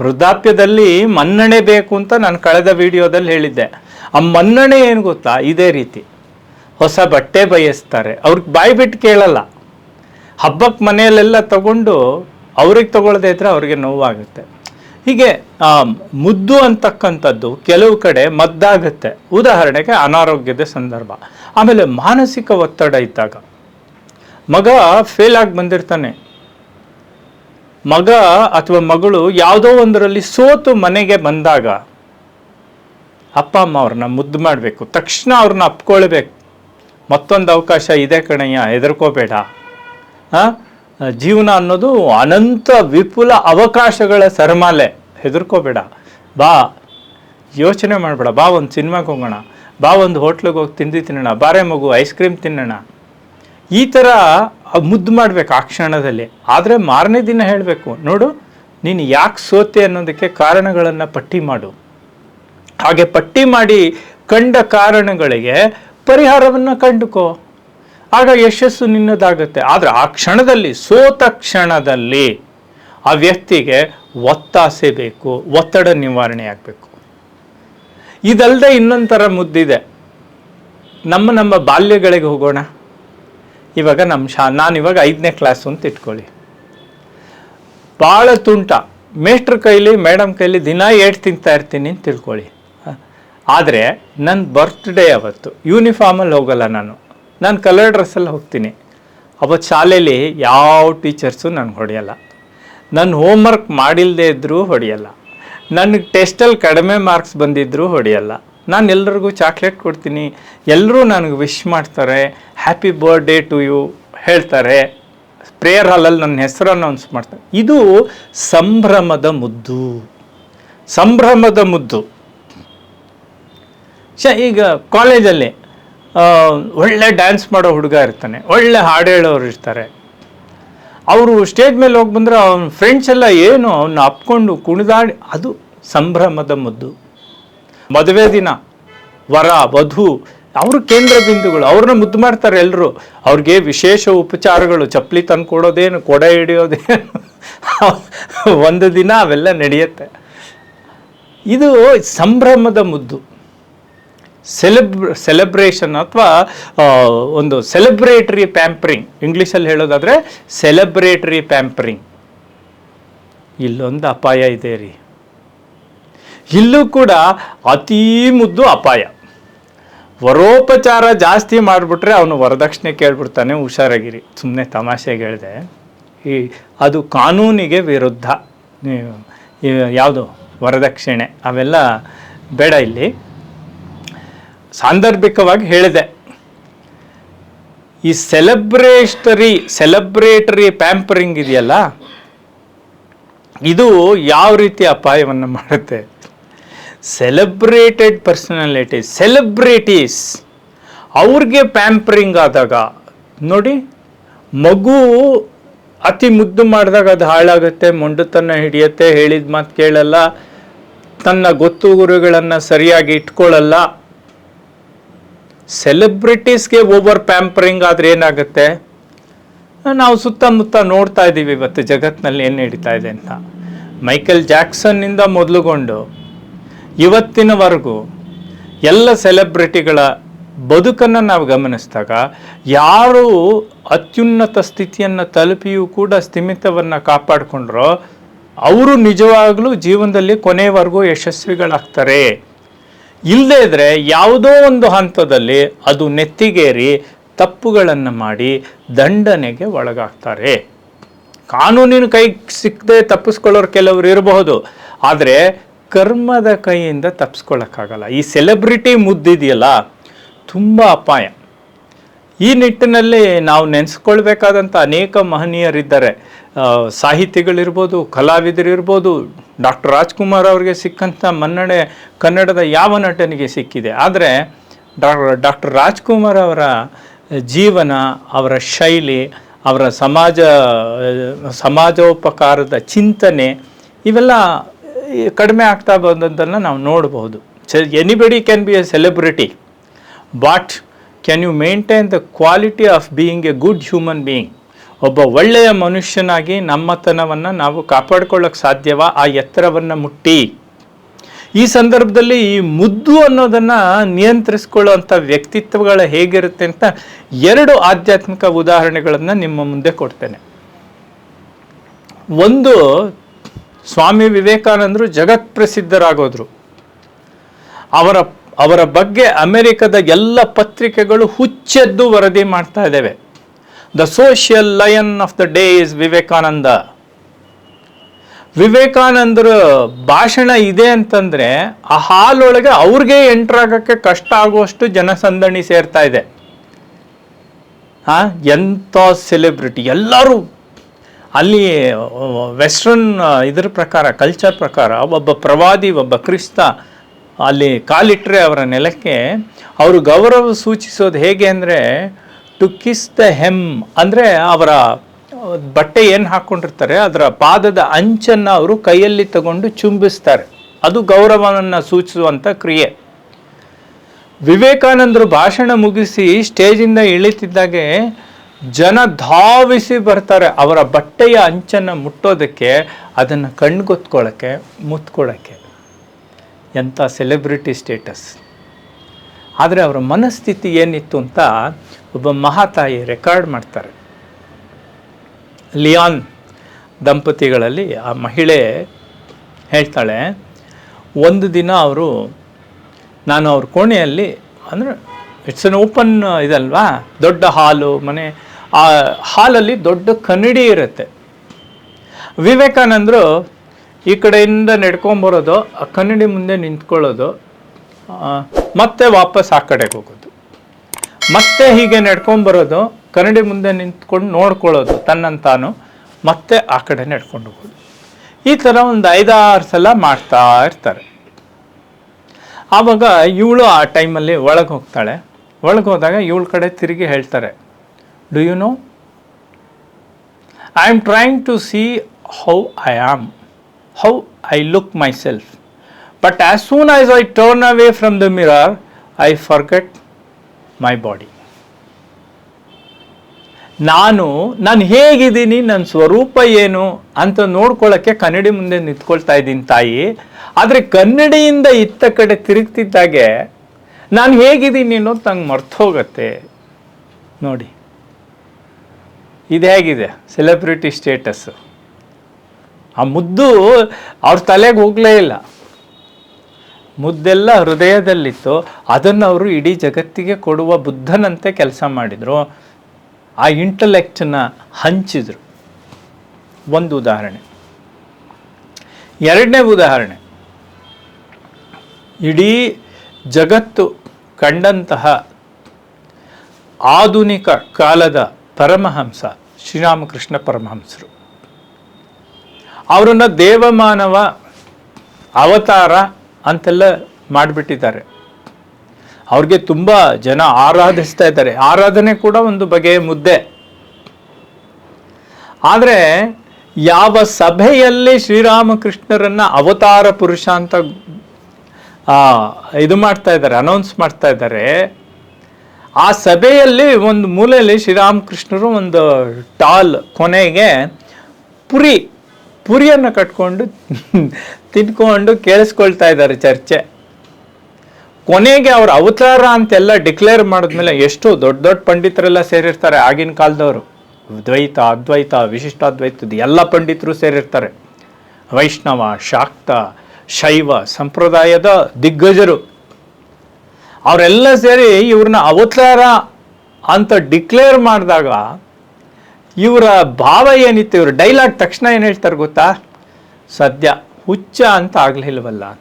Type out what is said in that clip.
ವೃದ್ಧಾಪ್ಯದಲ್ಲಿ ಮನ್ನಣೆ ಬೇಕು ಅಂತ ನಾನು ಕಳೆದ ವಿಡಿಯೋದಲ್ಲಿ ಹೇಳಿದ್ದೆ. ಆ ಮನ್ನಣೆ ಏನು ಗೊತ್ತಾ? ಇದೇ ರೀತಿ. ಹೊಸ ಬಟ್ಟೆ ಬಯಸ್ತಾರೆ. ಅವ್ರಿಗೆ ಬಾಯಿ ಬಿಟ್ಟು ಕೇಳಲ್ಲ. ಹಬ್ಬಕ್ಕೆ ಮನೆಯಲ್ಲೆಲ್ಲ ತಗೊಂಡು ಅವ್ರಿಗೆ ತಗೊಳ್ಳದೇ ಇದ್ರೆ ಅವ್ರಿಗೆ ನೋವಾಗುತ್ತೆ. ಹೀಗೆ ಮುದ್ದು ಅಂತಕ್ಕಂಥದ್ದು ಕೆಲವು ಕಡೆ ಮದ್ದಾಗುತ್ತೆ. ಉದಾಹರಣೆಗೆ ಅನಾರೋಗ್ಯದ ಸಂದರ್ಭ. ಆಮೇಲೆ ಮಾನಸಿಕ ಒತ್ತಡ ಇದ್ದಾಗ ಮಗ ಫೇಲ್ ಆಗಿ ಬಂದಿರ್ತಾನೆ. ಮಗ ಅಥವಾ ಮಗಳು ಯಾವುದೋ ಒಂದರಲ್ಲಿ ಸೋತು ಮನೆಗೆ ಬಂದಾಗ ಅಪ್ಪ ಅಮ್ಮ ಅವ್ರನ್ನ ಮುದ್ದು ಮಾಡಬೇಕು. ತಕ್ಷಣ ಅವ್ರನ್ನ ಅಪ್ಕೊಳ್ಬೇಕು. ಮತ್ತೊಂದು ಅವಕಾಶ ಇದೆ ಕಣಯ್ಯ, ಹೆದರ್ಕೋಬೇಡ. ಆ? ಜೀವನ ಅನ್ನೋದು ಅನಂತ ವಿಪುಲ ಅವಕಾಶಗಳ ಸರಮಾಲೆ. ಹೆದರ್ಕೋಬೇಡ. ಬಾ. ಯೋಚನೆ ಮಾಡಬೇಡ. ಬಾ ಒಂದು ಸಿನಿಮಾಗೆ ಹೋಗೋಣ. ಬಾ ಒಂದು ಹೋಟ್ಲಿಗೆ ಹೋಗಿ ತಿಂದು ತಿನ್ನೋಣ. ಬಾರೆ ಮಗು, ಐಸ್ ಕ್ರೀಮ್ ತಿನ್ನೋಣ. ಈ ಥರ ಮುದ್ದು ಮಾಡಬೇಕು ಆ ಕ್ಷಣದಲ್ಲಿ. ಆದರೆ ಮಾರನೇ ದಿನ ಹೇಳಬೇಕು, ನೋಡು, ನೀನು ಯಾಕೆ ಸೋತೆ ಅನ್ನೋದಕ್ಕೆ ಕಾರಣಗಳನ್ನು ಪಟ್ಟಿ ಮಾಡು. ಹಾಗೆ ಪಟ್ಟಿ ಮಾಡಿ ಕಂಡ ಕಾರಣಗಳಿಗೆ ಪರಿಹಾರವನ್ನು ಕಂಡುಕೋ. ಆಗ ಯಶಸ್ಸು ನಿನ್ನದಾಗುತ್ತೆ. ಆದರೆ ಆ ಕ್ಷಣದಲ್ಲಿ, ಸೋತ ಕ್ಷಣದಲ್ಲಿ ಆ ವ್ಯಕ್ತಿಗೆ ಒತ್ತಾಸೆ ಬೇಕು, ಒತ್ತಡ ನಿವಾರಣೆ ಆಗಬೇಕು. ಇದಲ್ಲದೆ ಇನ್ನೊಂದು ಥರ ಮುದ್ದಿದೆ. ನಮ್ಮ ನಮ್ಮ ಬಾಲ್ಯಗಳಿಗೆ ಹೋಗೋಣ. ಇವಾಗ ನಮ್ಮ ಶಾ, ನಾನು ಇವಾಗ ಐದನೇ ಕ್ಲಾಸು ಅಂತ ಇಟ್ಕೊಳ್ಳಿ. ಭಾಳ ತುಂಟ. ಮೇಷ್ಟ್ರ ಕೈಲಿ, ಮೇಡಮ್ ಕೈಲಿ ದಿನ ಏಟ್ ತಿಂತಾ ಇರ್ತೀನಿ ಅಂತ ತಿಳ್ಕೊಳ್ಳಿ. ಆದರೆ ನನ್ನ ಬರ್ತ್ಡೇ ಅವತ್ತು ಯೂನಿಫಾರ್ಮಲ್ಲಿ ಹೋಗಲ್ಲ ನಾನು. ನಾನು ಕಲರ್ ಡ್ರೆಸ್ಸಲ್ಲಿ ಹೋಗ್ತೀನಿ. ಅವತ್ತು ಶಾಲೆಯಲ್ಲಿ ಯಾವ ಟೀಚರ್ಸು ನನಗೆ ಹೊಡೆಯಲ್ಲ. ನನ್ನ ಹೋಮ್ವರ್ಕ್ ಮಾಡಿಲ್ಲದೆ ಇದ್ದರೂ ಹೊಡೆಯಲ್ಲ. ನನಗೆ ಟೆಸ್ಟಲ್ಲಿ ಕಡಿಮೆ ಮಾರ್ಕ್ಸ್ ಬಂದಿದ್ದರೂ ಹೊಡೆಯಲ್ಲ. ನಾನು ಎಲ್ರಿಗೂ ಚಾಕ್ಲೇಟ್ ಕೊಡ್ತೀನಿ. ಎಲ್ಲರೂ ನನಗೆ ವಿಶ್ ಮಾಡ್ತಾರೆ. ಹ್ಯಾಪಿ ಬರ್ಡೇ ಟು ಯು ಹೇಳ್ತಾರೆ. ಪ್ರೇಯರ್ ಹಾಲಲ್ಲಿ ನನ್ನ ಹೆಸರು ಅನೌನ್ಸ್ ಮಾಡ್ತಾರೆ. ಇದು ಸಂಭ್ರಮದ ಮುದ್ದು. ಸಂಭ್ರಮದ ಮುದ್ದು. ಶ ಈಗ ಕಾಲೇಜಲ್ಲಿ ಒಳ್ಳೆ ಡ್ಯಾನ್ಸ್ ಮಾಡೋ ಹುಡುಗ ಇರ್ತಾನೆ. ಒಳ್ಳೆ ಹಾಡು ಹೇಳೋರು ಇರ್ತಾರೆ. ಅವರು ಸ್ಟೇಜ್ ಮೇಲೆ ಹೋಗಿ ಬಂದರೆ ಅವನ ಫ್ರೆಂಡ್ಸ್ ಎಲ್ಲ ಏನು ಅವನ್ನ ಅಪ್ಕೊಂಡು ಕುಣಿದಾಡಿ, ಅದು ಸಂಭ್ರಮದ ಮುದ್ದು. ಮದುವೆ ದಿನ, ವರ, ವಧು, ಅವರು ಕೇಂದ್ರ ಬಿಂದುಗಳು, ಅವ್ರನ್ನ ಮುದ್ದು ಮಾಡ್ತಾರೆ ಎಲ್ಲರೂ ಅವ್ರಿಗೆ ವಿಶೇಷ ಉಪಚಾರಗಳು, ಚಪ್ಪಲಿ ತಂದು ಕೊಡೋದೇನು, ಕೊಡೆ ಹಿಡಿಯೋದೇನು. ಒಂದು ದಿನ ಅವೆಲ್ಲ ನಡೆಯುತ್ತೆ. ಇದು ಸಂಭ್ರಮದ ಮುದ್ದು. ಸೆಲೆಬ್ರ, ಸೆಲೆಬ್ರೇಷನ್ ಅಥವಾ ಒಂದು ಸೆಲೆಬ್ರೇಟರಿ ಪ್ಯಾಂಪರಿಂಗ್. ಇಂಗ್ಲೀಷಲ್ಲಿ ಹೇಳೋದಾದರೆ ಸೆಲೆಬ್ರೇಟರಿ ಪ್ಯಾಂಪರಿಂಗ್. ಇಲ್ಲೊಂದು ಅಪಾಯ ಇದೆ ರೀ. ಇಲ್ಲೂ ಕೂಡ ಅತೀ ಮುದ್ದು ಅಪಾಯ. ವರೋಪಚಾರ ಜಾಸ್ತಿ ಮಾಡಿಬಿಟ್ರೆ ಅವನು ವರದಕ್ಷಿಣೆ ಕೇಳ್ಬಿಡ್ತಾನೆ, ಹುಷಾರಾಗಿರಿ. ಸುಮ್ಮನೆ ತಮಾಷೆಗೆ ಹೇಳಿದೆ. ಈ ಅದು ಕಾನೂನಿಗೆ ವಿರುದ್ಧ. ಯಾವುದು? ವರದಕ್ಷಿಣೆ. ಅವೆಲ್ಲ ಬೇಡ ಇಲ್ಲಿ. ಸಾಂದರ್ಭಿಕವಾಗಿ ಹೇಳಿದೆ. ಈ ಸೆಲೆಬ್ರೇಟರಿ ಸೆಲೆಬ್ರೇಟರಿ ಪ್ಯಾಂಪರಿಂಗ್ ಇದೆಯಲ್ಲ, ಇದು ಯಾವ ರೀತಿ ಅಪಾಯವನ್ನು ಮಾಡುತ್ತೆ? ಸೆಲೆಬ್ರೇಟೆಡ್ ಪರ್ಸನಾಲಿಟೀಸ್ ಸೆಲೆಬ್ರಿಟೀಸ್ ಅವ್ರಿಗೆ ಪ್ಯಾಂಪರಿಂಗ್ ಆದಾಗ, ನೋಡಿ, ಮಗು ಅತಿ ಮುದ್ದು ಮಾಡಿದಾಗ ಅದು ಹಾಳಾಗುತ್ತೆ, ಮೊಂಡುತನ ಹಿಡಿಯುತ್ತೆ, ಹೇಳಿದ ಮಾತು ಕೇಳಲ್ಲ, ತನ್ನ ಗೊತ್ತು ಗುರುಗಳನ್ನು ಸರಿಯಾಗಿ ಇಟ್ಕೊಳ್ಳಲ್ಲ ಸೆಲೆಬ್ರಿಟೀಸ್ಗೆ ಓವರ್ ಪ್ಯಾಂಪರಿಂಗ್ ಆದರೆ ಏನಾಗುತ್ತೆ? ನಾವು ಸುತ್ತಮುತ್ತ ನೋಡ್ತಾ ಇದ್ದೀವಿ ಇವತ್ತು ಜಗತ್ತಿನಲ್ಲಿ ಏನು ನಡೀತಾ ಇದೆ ಅಂತ. ಮೈಕೆಲ್ ಜಾಕ್ಸನ್ನಿಂದ ಮೊದಲುಗೊಂಡು ಇವತ್ತಿನವರೆಗೂ ಎಲ್ಲ ಸೆಲೆಬ್ರಿಟಿಗಳ ಬದುಕನ್ನು ನಾವು ಗಮನಿಸಿದಾಗ ಯಾರು ಅತ್ಯುನ್ನತ ಸ್ಥಿತಿಯನ್ನು ತಲುಪಿಯೂ ಕೂಡ ಸ್ಥಿಮಿತವನ್ನು ಕಾಪಾಡಿಕೊಂಡ್ರೋ ಅವರು ನಿಜವಾಗ್ಲೂ ಜೀವನದಲ್ಲಿ ಕೊನೆಯವರೆಗೂ ಯಶಸ್ವಿಗಳಾಗ್ತಾರೆ. ಇಲ್ಲದೇ ಇದ್ರೆ ಯಾವುದೋ ಒಂದು ಹಂತದಲ್ಲಿ ಅದು ನೆತ್ತಿಗೇರಿ ತಪ್ಪುಗಳನ್ನು ಮಾಡಿ ದಂಡನೆಗೆ ಒಳಗಾಗ್ತಾರೆ. ಕಾನೂನಿನ ಕೈ ಸಿಕ್ಕದೆ ತಪ್ಪಿಸ್ಕೊಳ್ಳೋರು ಕೆಲವರು ಇರಬಹುದು. ಆದರೆ ಕರ್ಮದ ಕೈಯಿಂದ ತಪ್ಪಿಸ್ಕೊಳ್ಳೋಕ್ಕಾಗಲ್ಲ ಈ ಸೆಲೆಬ್ರಿಟಿ ಮುದ್ದಿದೆಯಲ್ಲ, ತುಂಬ ಅಪಾಯ. ಈ ನಿಟ್ಟಿನಲ್ಲಿ ನಾವು ನೆನೆಸ್ಕೊಳ್ಬೇಕಾದಂಥ ಅನೇಕ ಮಹನೀಯರಿದ್ದಾರೆ. ಸಾಹಿತಿಗಳಿರ್ಬೋದು, ಕಲಾವಿದರಿರ್ಬೋದು, ಡಾಕ್ಟರ್ ರಾಜ್ಕುಮಾರ್ ಅವರಿಗೆ ಸಿಕ್ಕಂಥ ಮನ್ನಣೆ ಕನ್ನಡದ ಯಾವ ನಟನಿಗೆ ಸಿಕ್ಕಿದೆ. ಆದರೆ, ಡಾಕ್ಟರ್ ಡಾಕ್ಟರ್ ರಾಜ್ಕುಮಾರ್ ಅವರ ಜೀವನ, ಅವರ ಶೈಲಿ, ಅವರ ಸಮಾಜ ಸಮಾಜೋಪಕಾರದ ಚಿಂತನೆ, ಇವೆಲ್ಲ ಕಡಿಮೆ ಆಗ್ತಾ ಬಂದದ್ದನ್ನು ನಾವು ನೋಡಬಹುದು. Anybody can be a celebrity but can you maintain the quality of being a good human being ಒಬ್ಬ ಒಳ್ಳೆಯ ಮನುಷ್ಯನಾಗಿ ನಮ್ಮತನವನ್ನು ನಾವು ಕಾಪಾಡ್ಕೊಳ್ಳೋಕೆ ಸಾಧ್ಯವಾ? ಆ ಎತ್ತರವನ್ನು ಮುಟ್ಟಿ. ಈ ಸಂದರ್ಭದಲ್ಲಿ ಈ ಮುದ್ದು ಅನ್ನೋದನ್ನು ನಿಯಂತ್ರಿಸ್ಕೊಳ್ಳುವಂಥ ವ್ಯಕ್ತಿತ್ವಗಳ ಹೇಗಿರುತ್ತೆ ಅಂತ ಎರಡು ಆಧ್ಯಾತ್ಮಿಕ ಉದಾಹರಣೆಗಳನ್ನು ನಿಮ್ಮ ಮುಂದೆ ಕೊಡ್ತೇನೆ. ಒಂದು ಸ್ವಾಮಿ ವಿವೇಕಾನಂದರು ಜಗತ್ ಪ್ರಸಿದ್ಧರಾಗೋದ್ರು. ಅವರ ಅವರ ಬಗ್ಗೆ ಅಮೆರಿಕದ ಎಲ್ಲ ಪತ್ರಿಕೆಗಳು ಹುಚ್ಚೆದ್ದು ವರದಿ ಮಾಡ್ತಾ ಇದ್ದಾವೆ. The social lion of the day is Vivekananda. ವಿವೇಕಾನಂದರ ಭಾಷಣ ಇದೆ ಅಂತಂದರೆ ಆ ಹಾಲೊಳಗೆ ಅವ್ರಿಗೆ ಎಂಟ್ರಾಗೋಕ್ಕೆ ಕಷ್ಟ ಆಗುವಷ್ಟು ಜನಸಂದಣಿ ಸೇರ್ತಾ ಇದೆ. ಹಾಂ, ಎಂಥ ಸೆಲೆಬ್ರಿಟಿ ಎಲ್ಲರೂ ಅಲ್ಲಿ ವೆಸ್ಟರ್ನ್ ಇದ್ರ ಪ್ರಕಾರ ಕಲ್ಚರ್ ಪ್ರಕಾರ, ಒಬ್ಬ ಪ್ರವಾದಿ, ಒಬ್ಬ ಕ್ರಿಸ್ತ, ಅಲ್ಲಿ ಕಾಲಿಟ್ಟರೆ ಅವರ ನೆಲಕ್ಕೆ ಅವರು ಗೌರವ ಸೂಚಿಸೋದು ಹೇಗೆ ಅಂದರೆ ಟು ಕಿಸ್ ದ ಹೆಮ್ ಅಂದರೆ ಅವರ, ಬಟ್ಟೆ ಏನು ಹಾಕ್ಕೊಂಡಿರ್ತಾರೆ ಅದರ ಪಾದದ ಅಂಚನ್ನು ಅವರು ಕೈಯಲ್ಲಿ ತಗೊಂಡು ಚುಂಬಿಸ್ತಾರೆ. ಅದು ಗೌರವವನ್ನು ಸೂಚಿಸುವಂಥ ಕ್ರಿಯೆ. ವಿವೇಕಾನಂದರು ಭಾಷಣ ಮುಗಿಸಿ ಸ್ಟೇಜಿಂದ ಇಳಿತಿದ್ದಾಗೆ ಜನ ಧಾವಿಸಿ ಬರ್ತಾರೆ. ಅವರ ಬಟ್ಟೆಯ ಅಂಚನ್ನು ಮುಟ್ಟೋದಕ್ಕೆ, ಅದನ್ನು ಕಣ್ಗೊತ್ಕೊಳ್ಳೋಕ್ಕೆ ಮುತ್ಕೊಳ್ಳೋಕ್ಕೆ ಎಂಥ ಸೆಲೆಬ್ರಿಟಿ ಸ್ಟೇಟಸ್. ಆದರೆ ಅವರ ಮನಸ್ಥಿತಿ ಏನಿತ್ತು ಅಂತ ಒಬ್ಬ ಮಹಾತಾಯಿ ರೆಕಾರ್ಡ್ ಮಾಡ್ತಾರೆ. ಲಿಯಾನ್ ದಂಪತಿಗಳಲ್ಲಿ ಆ ಮಹಿಳೆ ಹೇಳ್ತಾಳೆ, ಒಂದು ದಿನ ಅವರು, ನಾನು ಅವ್ರ ಕೋಣೆಯಲ್ಲಿ, ಅಂದರೆ ಇಟ್ಸ್ ಅನ್ ಓಪನ್ ಇದಲ್ವಾ? ದೊಡ್ಡ ಹಾಲು, ಮನೆ ಆ ಹಾಲಲ್ಲಿ ದೊಡ್ಡ ಕನ್ನಡಿ ಇರುತ್ತೆ. ವಿವೇಕಾನಂದರು ಈ ಕಡೆಯಿಂದ ನಡ್ಕೊಂಬರೋದು ಆ ಕನ್ನಡಿ ಮುಂದೆ ನಿಂತ್ಕೊಳ್ಳೋದು ಮತ್ತೆ ವಾಪಸ್ ಆ ಕಡೆಗೆ ಹೋಗೋದು. ಮತ್ತೆ ಹೀಗೆ ನಡ್ಕೊಂಬರೋದು ಕನ್ನಡಿ ಮುಂದೆ ನಿಂತ್ಕೊಂಡು ನೋಡ್ಕೊಳ್ಳೋದು ತನ್ನಂತಾನು ತಾನು ಮತ್ತೆ ಆ ಕಡೆ ನಡ್ಕೊಂಡು ಹೋಗೋದು. ಈ ಥರ ಒಂದು ಐದಾರು ಸಲ ಮಾಡ್ತಾ ಇರ್ತಾರೆ. ಆವಾಗ ಇವಳು ಆ ಟೈಮಲ್ಲಿ ಒಳಗೆ ಹೋಗ್ತಾಳೆ. ಒಳಗೆ ಹೋದಾಗ ಇವಳ ಕಡೆ ತಿರುಗಿ ಹೇಳ್ತಾರೆ you know I am trying to see how I am how I look myself but as soon as I turn away from the mirror I forget my body ನಾನು ನಾನು ಹೇಗಿದ್ದೀನಿ? ನನ್ನ ಸ್ವರೂಪ ಏನು? ಅಂತ ನೋಡ್ಕೊಳ್ಳೋಕ್ಕೆ ಕನ್ನಡಿ ಮುಂದೆ ನಿಂತ್ಕೊಳ್ತಾ ಇದ್ದೀನಿ ತಾಯಿ. ಆದರೆ ಕನ್ನಡಿಯಿಂದ ಇತ್ತ ಕಡೆ ತಿರುಗ್ತಿದ್ದಾಗೆ, ನಾನು ಹೇಗಿದ್ದೀನಿ? ಅನ್ನೋದು ನಂಗೆ ಮರ್ತು ಹೋಗುತ್ತೆ. ನೋಡಿ. ಇದು ಹೇಗಿದೆ? ಸೆಲೆಬ್ರಿಟಿ ಸ್ಟೇಟಸ್ಸು ಆ ಮುದ್ದು ಅವ್ರ ತಲೆಗೆ ಹೋಗಲೇ ಇಲ್ಲ. ಮುದ್ದೆಲ್ಲ ಹೃದಯದಲ್ಲಿತ್ತು. ಅದನ್ನು ಅವರು ಇಡೀ ಜಗತ್ತಿಗೆ ಕೊಡುವ ಬುದ್ಧನಂತೆ ಕೆಲಸ ಮಾಡಿದರು. ಆ ಇಂಟಲೆಕ್ಟನ್ನ ಹಂಚಿದರು. ಒಂದು ಉದಾಹರಣೆ. ಎರಡನೇ ಉದಾಹರಣೆ. ಇಡೀ ಜಗತ್ತು ಕಂಡಂತಹ ಆಧುನಿಕ ಕಾಲದ ಪರಮಹಂಸ, ಶ್ರೀರಾಮಕೃಷ್ಣ ಪರಮಹಂಸರು. ಅವರನ್ನು ದೇವಮಾನವ ಅವತಾರ ಅಂತೆಲ್ಲ ಮಾಡಿಬಿಟ್ಟಿದ್ದಾರೆ. ಅವ್ರಿಗೆ ತುಂಬ ಜನ ಆರಾಧಿಸ್ತಾ ಇದ್ದಾರೆ. ಆರಾಧನೆ ಕೂಡ ಒಂದು ಬಗೆಯ ಮುದ್ದೆ. ಆದರೆ ಯಾವ ಸಭೆಯಲ್ಲಿ ಶ್ರೀರಾಮಕೃಷ್ಣರನ್ನ ಅವತಾರ ಪುರುಷ ಅಂತ ಇದು ಮಾಡ್ತಾ ಇದ್ದಾರೆ ಅನೌನ್ಸ್ ಮಾಡ್ತಾ ಇದ್ದಾರೆ ಆ ಸಭೆಯಲ್ಲಿ ಒಂದು ಮೂಲೆಯಲ್ಲಿ ಶ್ರೀರಾಮಕೃಷ್ಣರು ಒಂದು ಟಾಲ್ ಕೊನೆಗೆ ಪುರಿ, ಪುರಿಯನ್ನು ಕಟ್ಕೊಂಡು ತಿನ್ಕೊಂಡು ಕೇಳಿಸ್ಕೊಳ್ತಾ ಇದ್ದಾರೆ ಚರ್ಚೆ. ಕೊನೆಗೆ ಅವ್ರ ಅವತಾರ ಅಂತೆಲ್ಲ ಡಿಕ್ಲೇರ್ ಮಾಡಿದ್ಮೇಲೆ ಎಷ್ಟು ದೊಡ್ಡ ದೊಡ್ಡ ಪಂಡಿತರೆಲ್ಲ ಸೇರಿರ್ತಾರೆ ಆಗಿನ ಕಾಲದವರು. ದ್ವೈತ ಅದ್ವೈತ, ವಿಶಿಷ್ಟಾದ್ವೈತದ ಎಲ್ಲ ಪಂಡಿತರು ಸೇರಿರ್ತಾರೆ. ವೈಷ್ಣವ, ಶಾಕ್ತ, ಶೈವ, ಸಂಪ್ರದಾಯದ ದಿಗ್ಗಜರು. ಅವರೆಲ್ಲ ಸೇರಿ ಇವ್ರನ್ನ ಅವತಾರ ಅಂತ ಡಿಕ್ಲೇರ್ ಮಾಡಿದಾಗ ಇವರ ಭಾವ ಏನಿತ್ತು, ಇವ್ರ ಡೈಲಾಗ್ ತಕ್ಷಣ ಏನು ಹೇಳ್ತಾರೆ ಗೊತ್ತಾ? ಸದ್ಯ ಹುಚ್ಚ ಅಂತ ಆಗಲಿಲ್ವಲ್ಲ ಅಂತ.